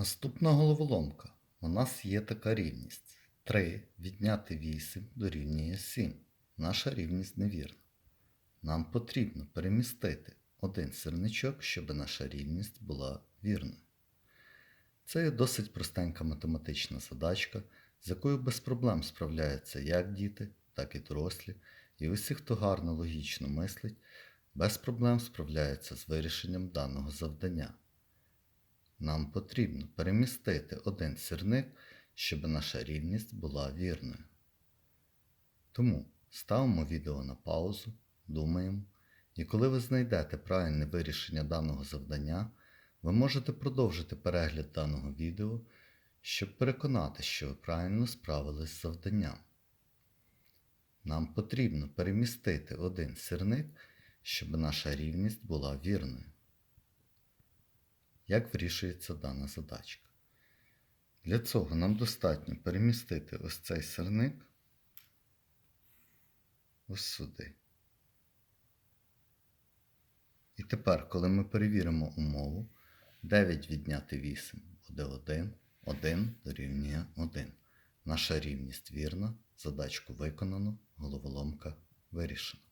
Наступна головоломка. У нас є така рівність. 3 відняти 8 дорівнює 7. Наша рівність невірна. Нам потрібно перемістити один сірничок, щоб наша рівність була вірною. Це є досить простенька математична задачка, з якою без проблем справляються як діти, так і дорослі, і усі, хто гарно логічно мислить, без проблем справляються з вирішенням даного завдання. Нам потрібно перемістити один сірник, щоб наша рівність була вірною. Тому ставимо відео на паузу, думаємо, і коли ви знайдете правильне вирішення даного завдання, ви можете продовжити перегляд даного відео, щоб переконати, що ви правильно справились з завданням. Нам потрібно перемістити один сірник, щоб наша рівність була вірною. Як вирішується дана задачка? Для цього нам достатньо перемістити ось цей сирник ось сюди. І тепер, коли ми перевіримо умову, 9 відняти 8 буде 1, 1 дорівнює 1. Наша рівність вірна, задачку виконано, головоломка вирішена.